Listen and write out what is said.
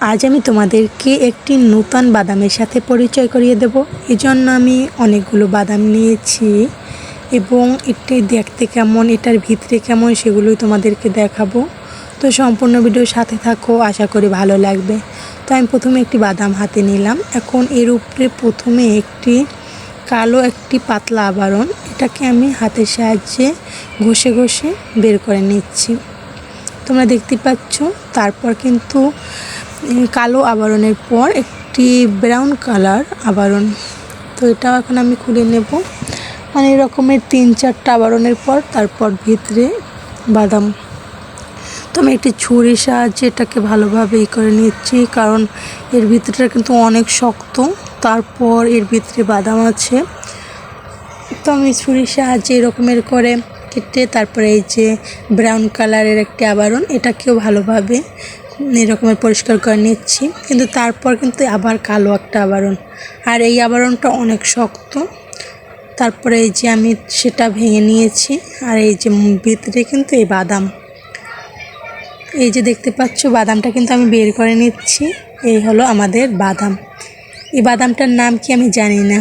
আজ আমি তোমাদেরকে একটি নূতন বাদামের সাথে পরিচয় করিয়ে দেব। এজন্য আমি অনেকগুলো বাদাম নিয়েছি এবং এটি দেখতে কেমন, এটার ভিতরে কেমন সেগুলোই তোমাদেরকে দেখাবো। তো সম্পূর্ণ ভিডিওর সাথে থাকো, আশা করি ভালো লাগবে। তো আমি প্রথমে একটি বাদাম হাতে নিলাম। এখন এর উপরে প্রথমে একটি কালো, একটি পাতলা আবরণ, এটাকে আমি হাতের সাহায্যে ঘষে ঘষে বের করে নিচ্ছি। তোমরা দেখতে পাচ্ছ, তারপর কিন্তু কালো আবরণের পর একটি ব্রাউন কালার আবরণ। তো এটাও এখন আমি খুলে নেব। মানে এরকমের তিন চারটা আবরণের পর তারপর ভিতরে বাদাম। তো আমি একটি ছুরির সাহায্যে এটাকে ভালোভাবে ই করে নিচ্ছি, কারণ এর ভিতরটা কিন্তু অনেক শক্ত। তারপর এর ভিতরে বাদাম আছে। তো আমি ছুরির সাহায্যে এরকমের করে কেটে তারপরে এই যে ব্রাউন কালারের একটি আবরণ, এটাকেও ভালোভাবে এরকমের পরিষ্কার করে নিচ্ছি। কিন্তু তারপর কিন্তু আবার কালো একটা আবরণ। আর এই আবরণটা অনেক শক্ত। তারপরে এই যে আমি সেটা ভেঙে নিয়েছি। আর এই যে ভিতরে কিন্তু এই বাদাম। এই যে দেখতে পাচ্ছ, বাদামটা কিন্তু আমি বের করে নিচ্ছি। এই হলো আমাদের বাদাম। এই বাদামটার নাম কি আমি জানি না।